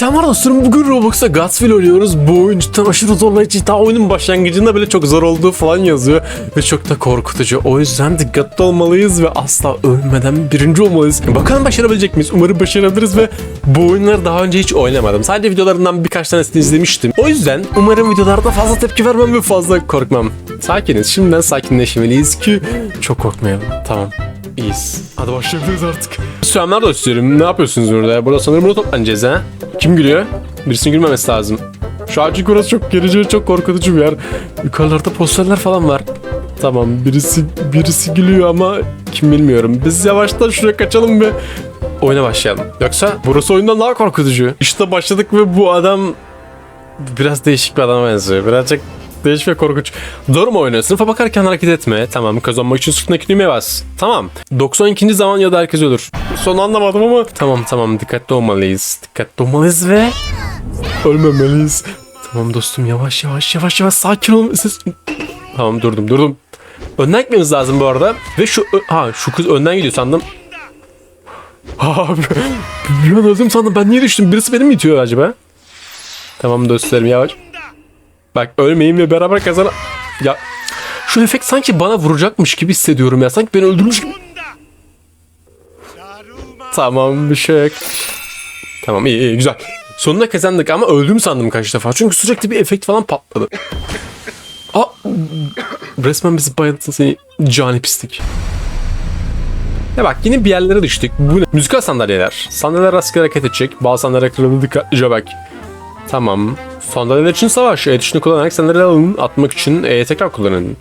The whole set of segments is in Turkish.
Selamlar dostlarım bugün Roblox'ta Godswill oynuyoruz. Bu oyun cidden aşırı zorlayıcı. Daha oyunun başlangıcında bile çok zor olduğu falan yazıyor. Ve çok da korkutucu. O yüzden dikkatli olmalıyız ve asla ölmeden birinci olmalıyız. Bakalım başarabilecek miyiz? Umarım başarabiliriz ve bu oyunları daha önce hiç oynamadım. Sadece videolarından birkaç tanesini izlemiştim. O yüzden umarım videolarda fazla tepki vermem ve fazla korkmam. Sakiniz. Şimdiden sakinleşmeliyiz ki çok korkmayalım. Tamam. İyiyiz. Hadi başlayabiliriz artık. Selamlar dostlarım. Ne yapıyorsunuz burada? Burada sanırım burada toplanacağız ha. Kim gülüyor? Birisinin gülmemesi lazım. Şu an çünkü burası çok gerici, çok korkutucu bir yer. Yukarılarda posterler falan var. Tamam birisi birisi gülüyor ama kim bilmiyorum. Biz yavaştan şuraya kaçalım ve oyuna başlayalım. Yoksa burası oyundan daha korkutucu. İşte başladık ve bu adam biraz değişik bir adama benziyor. Birazcık değişik ve korkunç. Doğru mu oynuyor? Sınıfa bakarken hareket etme. Tamam kazanmak için sırtındaki düğmeye bas. Tamam. 92. zaman ya da herkes ölür. Sonu anlamadım ama. Tamam tamam dikkatli olmalıyız. Dikkatli olmalıyız ve ölmemeliyiz. Tamam dostum yavaş yavaş yavaş yavaş sakin ol. Siz... Tamam durdum durdum. Önden gitmemiz lazım bu arada. Ve şu ha şu kız önden gidiyor sandım. Abi bir an öldüm sandım. Ben niye düştüm? Birisi beni mi itiyor acaba? Tamam dostlarım yavaş. Bak ölmeyin ve beraber kazan... Ya şu efekt sanki bana vuracakmış gibi hissediyorum ya. Sanki beni öldürmüş gibi. Tamam bir şey. Tamam iyi iyi güzel. Sonunda kazandık ama öldüm sandım kaç defa. Çünkü sürekli bir efekt falan patladı. Aa, resmen bizi bayılttın seni cani pislik. Ya bak yine bir yerlere düştük. Bu ne? Müzikal sandalyeler. Sandalyeler rastgele hareket edecek. Bazı sandalyeler kırıldı dikkatlice bak. Tamam. Sandalyeler için savaş. E tuşunu kullanarak sandalyeleri alın. Atmak için E tekrar kullanın.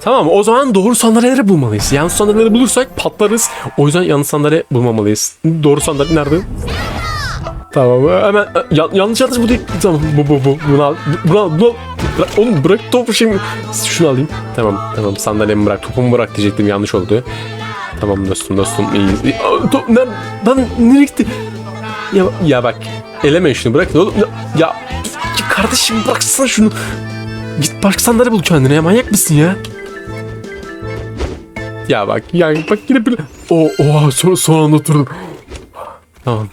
Tamam o zaman doğru sandalyeleri bulmalıyız. Yanlış sandalyeleri bulursak patlarız. O yüzden yanlış sandalye bulmamalıyız. Doğru sandalye nerede? Tamam hemen e, yan- yanlış yanlış bu değil. Tamam bu bu bu. Bunu al. Bu- Bunu al. Bunu al. Bırak, oğlum bırak topu şimdi. Şunu alayım. Tamam tamam sandalyemi bırak. Topumu bırak diyecektim yanlış oldu. Tamam dostum dostum iyiyiz. İyi. Top, nerede? Lan nereye gitti? Ya, ya bak eleme şunu bırak oğlum. Ya, ya kardeşim bıraksana şunu. Git sandalye bul kendine ya manyak mısın ya? Ya bak ya bak yine bir... O oha son, son anda oturdum. Tamam.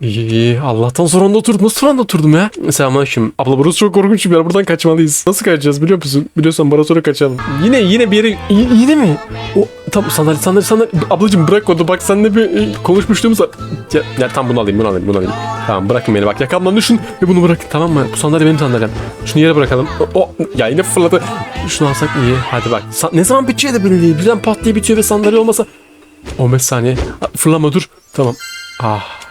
İyi. Allah'tan son anda oturdum. Nasıl son anda oturdum ya? Selamünaleyküm. Abla burası çok korkunç bir yer. Buradan kaçmalıyız. Nasıl kaçacağız biliyor musun? Biliyorsan bana sonra kaçalım. Yine yine bir yere... Y- yine mi? O tam sandalye sandalye sandalye. Ablacım bırak onu. Bak seninle bir e, konuşmuştuğumuz... Ya, ya tam bunu alayım bunu alayım bunu alayım. Tamam bırakın beni bak. Yakamdan düşün ve bunu bırakın tamam mı? Bu sandalye benim sandalyem. Şunu yere bırakalım. O, o- ya yine fırladı. Şunu alsak iyi. Hadi bak. Sa- ne zaman bitiyor da belli değil. Birden pat diye bitiyor ve sandalye olmasa... 15 saniye. Ha, Fırlama dur. Tamam. Ah.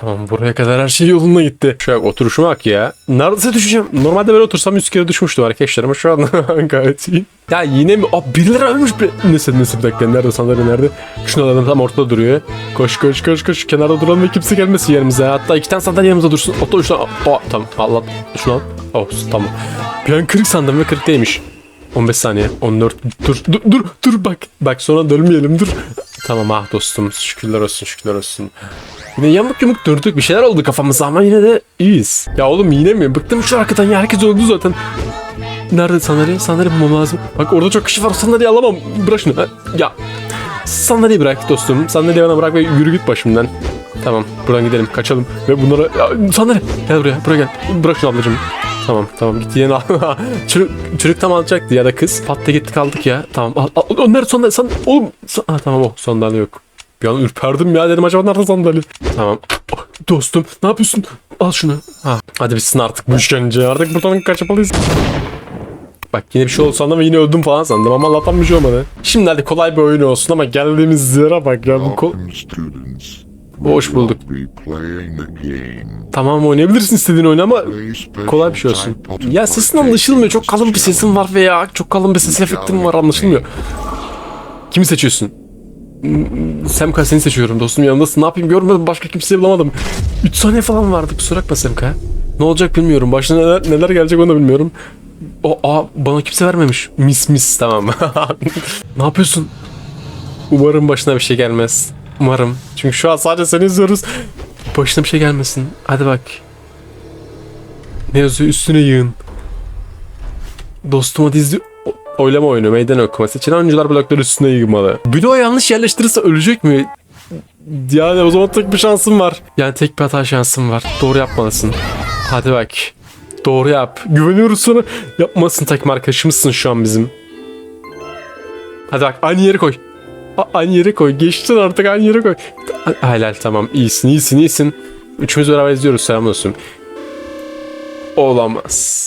Tamam buraya kadar her şey yolunda gitti. Şöyle oturuşuma bak ya. Neredeyse düşeceğim. Normalde böyle otursam 100 kere düşmüştüm arkadaşlar ama şu an gayet iyi. Ya yine mi? Aa birileri ölmüş. Bir... Neyse neyse bir dakika. Nerede sandalye nerede? Şunu alalım tam ortada duruyor. Koş koş koş koş. Kenarda duralım ve kimse gelmesin yerimize. Hatta iki tane sandalye yanımızda dursun. Otur şuna. Oh, tamam. Allah. Şunu al. Oh tamam. Bir an kırık sandım ve kırık değilmiş. 15 saniye. 14. Dur dur dur dur bak. Bak sonra dönmeyelim dur. Tamam ah dostum. Şükürler olsun şükürler olsun. Yine yamuk yumuk durduk. Bir şeyler oldu kafamıza ama yine de iyiyiz. Ya oğlum yine mi? Bıktım şu arkadan ya. Herkes öldü zaten. Nerede sandalye? Sandalye bulmam lazım. Bak orada çok kişi var. Sandalyeyi alamam. Bırak şunu. Ya. Sandalyeyi bırak dostum. Sandalyeyi bana bırak ve yürü git başımdan. Tamam. Buradan gidelim. Kaçalım. Ve bunlara... Ya, sandalye. Gel buraya. Buraya gel. Bırak şunu ablacığım. Tamam tamam yine al. çocuk, çocuk tam alacaktı ya da kız. Pat diye gitti kaldık ya. Tamam al. al. O, nerede sandalye? San, oğlum. Sa- ha, tamam o sandalye yok. Bir an ürperdim ya dedim acaba nerede sandalye? Tamam. Oh, Dostum ne yapıyorsun? Al şunu. Ha. Hadi bitsin artık bu işkence. Artık buradan kaçmalıyız. Bak yine bir şey oldu sandım ve yine öldüm falan sandım ama Allah'tan bir şey olmadı. Şimdi hadi kolay bir oyun olsun ama geldiğimiz yere bak ya bu kol... Hoş bulduk. Tamam oynayabilirsin istediğin oyunu ama kolay bir şey olsun. Ya sesin anlaşılmıyor. Çok kalın bir sesin var veya çok kalın bir ses efektim var anlaşılmıyor. Kimi seçiyorsun? Semka seni seçiyorum dostum yanındasın. Ne yapayım görmedim başka kimseyi bulamadım. 3 saniye falan vardı kusura bakma Semka. Ne olacak bilmiyorum. Başına neler, neler gelecek onu da bilmiyorum. O aa, bana kimse vermemiş. Mis mis tamam. ne yapıyorsun? Umarım başına bir şey gelmez. Umarım. Çünkü şu an sadece seni izliyoruz. Başına bir şey gelmesin. Hadi bak. Ne yazıyor? Üstüne yığın. Dostum hadi izliyor. O- Oylama oyunu, meydan okuma. Seçilen oyuncular blokları üstüne yığmalı. Bloğu yanlış yerleştirirse ölecek mi? Yani o zaman tek bir şansım var. Yani tek bir hata şansım var. Doğru yapmalısın. Hadi bak. Doğru yap. Güveniyoruz sana. Yapmasın takım arkadaşımızsın şu an bizim. Hadi bak aynı yere koy. A- aynı yere koy. Geçtin artık aynı yere koy. Ha- Helal tamam. İyisin iyisin iyisin. Üçümüz beraber izliyoruz. Selam olsun. Olamaz.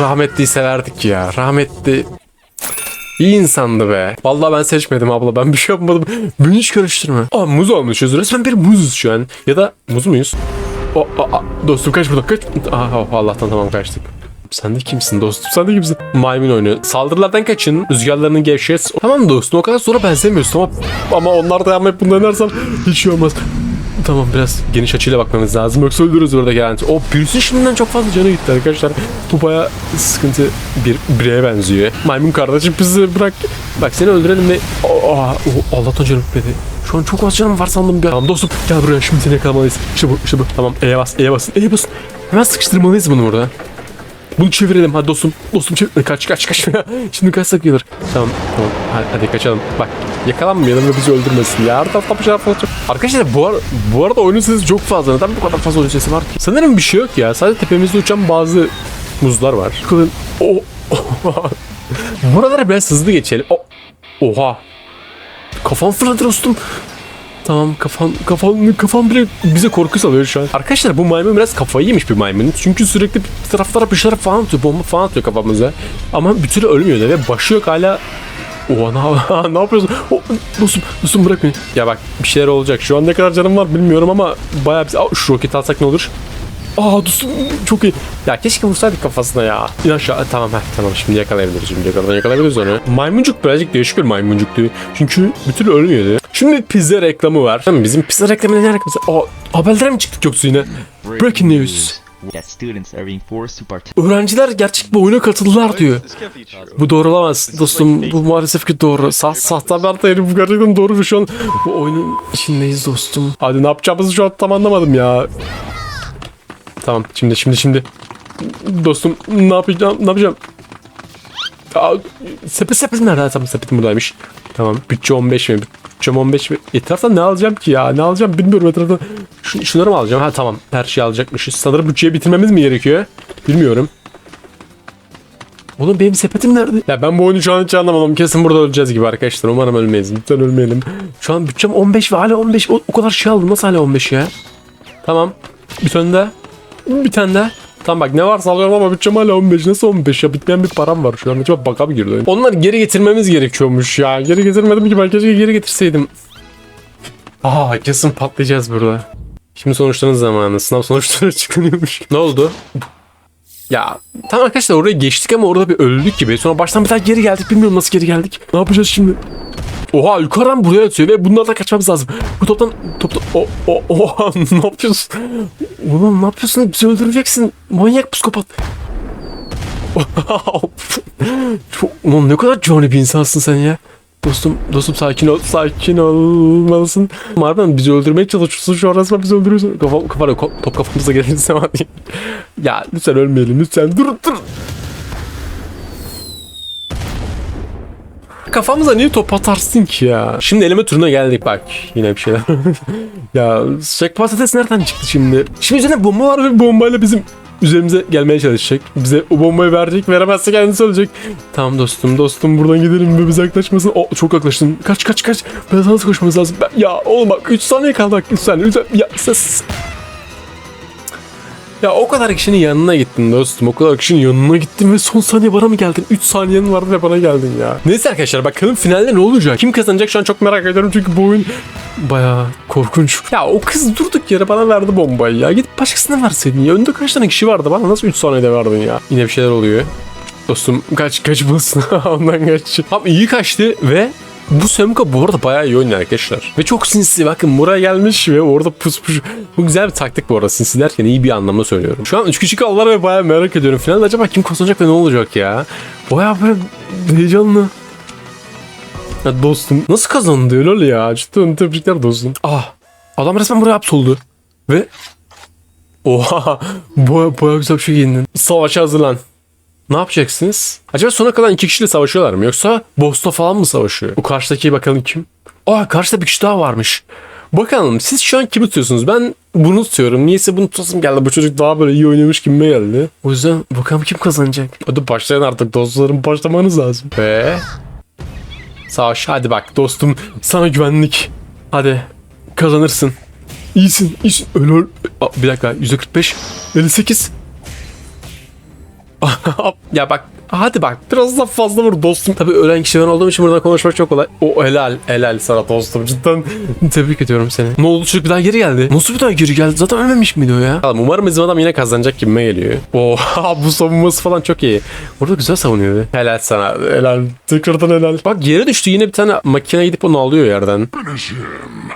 Rahmetliyi severdik ya. Rahmetli İyi insandı be. Vallahi ben seçmedim abla. Ben bir şey yapmadım. Beni hiç karıştırma. Aa muz olmuşuz. Resmen bir muzuz şu an. Ya da muz muyuz? O, a, a, dostum kaç buradan kaç. Aa, oh, Allah'tan tamam kaçtık. Sen de kimsin dostum? Sen de kimsin? Maymun oyunu. Saldırılardan kaçın. Rüzgarlarının gevşet. Tamam dostum o kadar sonra benzemiyorsun ama ama onlar da yapmayıp bunu denersen hiç şey olmaz. Tamam biraz geniş açıyla bakmamız lazım. Yoksa öldürürüz orada yani. O virüsün şimdiden çok fazla canı gitti arkadaşlar. Bu baya sıkıntı bir bireye benziyor. Maymun kardeşim bizi bırak. Bak seni öldürelim ve... Aa, oh, Allah'tan canım bitmedi. Şu an çok az canım var sandım. bir. Tamam dostum gel buraya şimdi seni yakalamalıyız. İşte bu işte bu. Tamam E'ye bas E'ye basın E'ye basın. Hemen sıkıştırmalıyız bunu burada. Bunu çevirelim hadi dostum. Dostum çevir. Kaç kaç kaç. Şimdi kaçsak gelir. Tamam tamam. Hadi, hadi kaçalım. Bak yakalanmayalım ve bizi öldürmesin. Ya her tarafta şeyler falan Arkadaşlar bu, ar bu arada oyunun sesi çok fazla. Neden bu kadar fazla oyun sesi var ki? Sanırım bir şey yok ya. Sadece tepemizde uçan bazı muzlar var. Bakın. O. Buralara biraz hızlı geçelim. O. Oha. Kafam fırladı dostum. Tamam kafan kafan kafan bile bize korku salıyor şu an. Arkadaşlar bu maymun biraz kafayı yemiş bir maymun. Çünkü sürekli bir taraflara bir şeyler falan atıyor. Bomba falan atıyor kafamıza. Ama bir türlü ölmüyor da ve başı yok hala. Oha ne, ne yapıyorsun? O, dostum, dostum bırak beni. Ya bak bir şeyler olacak. Şu an ne kadar canım var bilmiyorum ama bayağı bir... Aa, şu roketi alsak ne olur? Aa dostum çok iyi. Ya keşke vursaydık kafasına ya. İn aşağı. Tamam heh, tamam şimdi yakalayabiliriz. Şimdi yakalayabiliriz onu. Maymuncuk birazcık değişik bir maymuncuktu. Çünkü bir türlü ölmüyordu. Şimdi pizza reklamı var. Tamam, Bizim pizza reklamı ne alakası? Aa haberlere mi çıktık yoksa yine? Breaking news. Öğrenciler gerçek bir oyuna katıldılar diyor. Bu doğru olamaz dostum. Bu maalesef ki doğru. Sa sahte haber değil. Bu gerçekten doğru bir şu an. Bu oyunun içindeyiz dostum. Hadi ne yapacağımızı şu an tam anlamadım ya. Tamam şimdi şimdi şimdi. Dostum ne yapacağım ne yapacağım? Sepet sepet nerede? Tamam sepetim buradaymış. Tamam bütçe 15 mi? Bütçem 15 mi? Etraftan ne alacağım ki ya? Ne alacağım bilmiyorum etraftan. Şu, şunları mı alacağım? Ha tamam her şeyi alacakmışız. Sanırım bütçeyi bitirmemiz mi gerekiyor? Bilmiyorum. Oğlum benim sepetim nerede? Ya ben bu oyunu şu an hiç anlamadım. Kesin burada öleceğiz gibi arkadaşlar. Umarım ölmeyiz. Lütfen ölmeyelim. Şu an bütçem 15 ve hala 15. O, o kadar şey aldım. Nasıl hala 15 ya? Tamam. Bir tane daha. Bir tane daha. Tamam bak ne varsa alıyorum ama bütçem hala 15. Nasıl 15 ya? Bitmeyen bir param var şu an. Acaba baka mı girdi? Onları geri getirmemiz gerekiyormuş ya. Geri getirmedim ki ben geri getirseydim. Aa kesin patlayacağız burada. Şimdi sonuçların zamanı. Sınav sonuçları açıklanıyormuş. Ne oldu? Ya tamam arkadaşlar oraya geçtik ama orada bir öldük gibi. Sonra baştan bir daha geri geldik. Bilmiyorum nasıl geri geldik. Ne yapacağız şimdi? Oha yukarıdan buraya atıyor ve bunlardan kaçmamız lazım. Bu toptan toptan o o oha ne yapıyorsun? Oğlum ne yapıyorsun? Bizi öldüreceksin. Manyak psikopat. Çok, ulan ne kadar cani bir insansın sen ya. Dostum, dostum sakin ol, sakin olmalısın. Harbiden bizi öldürmeye çalışıyorsun şu an resmen bizi öldürüyorsun. Kafa, kafa, top kafamıza ama değil. Ya lütfen ölmeyelim lütfen dur dur. Kafamıza niye top atarsın ki ya? Şimdi eleme turuna geldik bak. Yine bir şeyler. ya sıcak patates nereden çıktı şimdi? Şimdi üzerine bomba var ve bombayla bizim üzerimize gelmeye çalışacak. Bize o bombayı verecek. Veremezse kendisi ölecek. Tamam dostum dostum buradan gidelim ve bize yaklaşmasın. O çok yaklaştın. Kaç kaç kaç. Ben sana koşmamız lazım. Ben, ya oğlum bak 3 saniye kaldı bak 3 saniye. Lütfen. Ya ses. Ya o kadar kişinin yanına gittin dostum. O kadar kişinin yanına gittin ve son saniye bana mı geldin? 3 saniyen vardı ve bana geldin ya. Neyse arkadaşlar bakalım finalde ne olacak? Kim kazanacak şu an çok merak ediyorum çünkü bu oyun baya korkunç. Ya o kız durduk yere bana verdi bombayı ya. Git başkasına verseydin ya. Önde kaç tane kişi vardı bana nasıl 3 saniyede verdin ya? Yine bir şeyler oluyor. Dostum kaç kaçmasın ondan kaç. Tam iyi kaçtı ve bu Semka bu arada bayağı iyi oynuyor arkadaşlar. Ve çok sinsi bakın buraya gelmiş ve orada pus pus. Bu güzel bir taktik bu arada sinsi derken iyi bir anlamda söylüyorum. Şu an 3 kişi kaldılar ve bayağı merak ediyorum. Finalde acaba kim kazanacak ve ne olacak ya? Bayağı böyle heyecanlı. Ya dostum nasıl kazandı öyle ya? Cidden tebrikler dostum. Ah adam resmen buraya hapsoldu. Ve Oha baya, baya güzel bir şey giyindin. Savaşa hazırlan. Ne yapacaksınız? Acaba sona kalan iki kişiyle savaşıyorlar mı? Yoksa boss'ta falan mı savaşıyor? Bu karşıdaki bakalım kim? Aa karşıda bir kişi daha varmış. Bakalım siz şu an kimi tutuyorsunuz? Ben bunu tutuyorum. Niyeyse bunu tutasım geldi. Bu çocuk daha böyle iyi oynamış gibime geldi. O yüzden bakalım kim kazanacak. Hadi başlayın artık dostlarım. Başlamanız lazım. Ve... Savaş hadi bak dostum. Sana güvenlik. Hadi. Kazanırsın. İyisin. iyisin. Öl öl. Aa, Bir dakika. %45. 58. ya bak hadi bak biraz da fazla vur dostum. Tabii ölen kişi ben olduğum için buradan konuşmak çok kolay. O helal helal sana dostum cidden tebrik ediyorum seni. Ne oldu çocuk bir daha geri geldi. Nasıl bir daha geri geldi? Zaten ölmemiş miydi o ya? Tamam, umarım bizim adam yine kazanacak gibime geliyor. Oha bu savunması falan çok iyi. Orada güzel savunuyordu. Helal sana helal. Tekrardan helal. Bak yere düştü yine bir tane makine gidip onu alıyor yerden.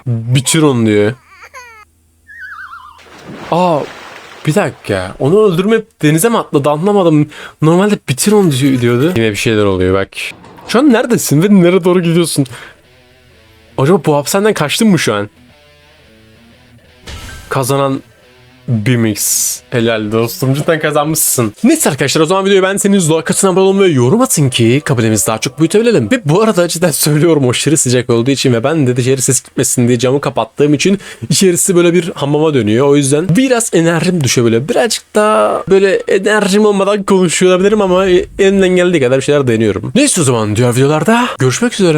Bitir onu diyor. Aa bir dakika. Onu öldürmeyip denize mi atladı anlamadım. Normalde bitir onu diyor- diyordu. Yine bir şeyler oluyor bak. Şu an neredesin ve nereye doğru gidiyorsun? Acaba bu hapishaneden kaçtın mı şu an? Kazanan Bimix. Helal dostum cidden kazanmışsın. Neyse arkadaşlar o zaman videoyu beğendiyseniz like atın abone olun ve yorum atın ki kabilemizi daha çok büyütebilelim. Ve bu arada cidden söylüyorum aşırı sıcak olduğu için ve ben de dışarı ses gitmesin diye camı kapattığım için içerisi böyle bir hamama dönüyor. O yüzden biraz enerjim düşebilir. Birazcık daha böyle enerjim olmadan konuşuyor olabilirim ama elimden geldiği kadar bir şeyler deniyorum. Neyse o zaman diğer videolarda görüşmek üzere.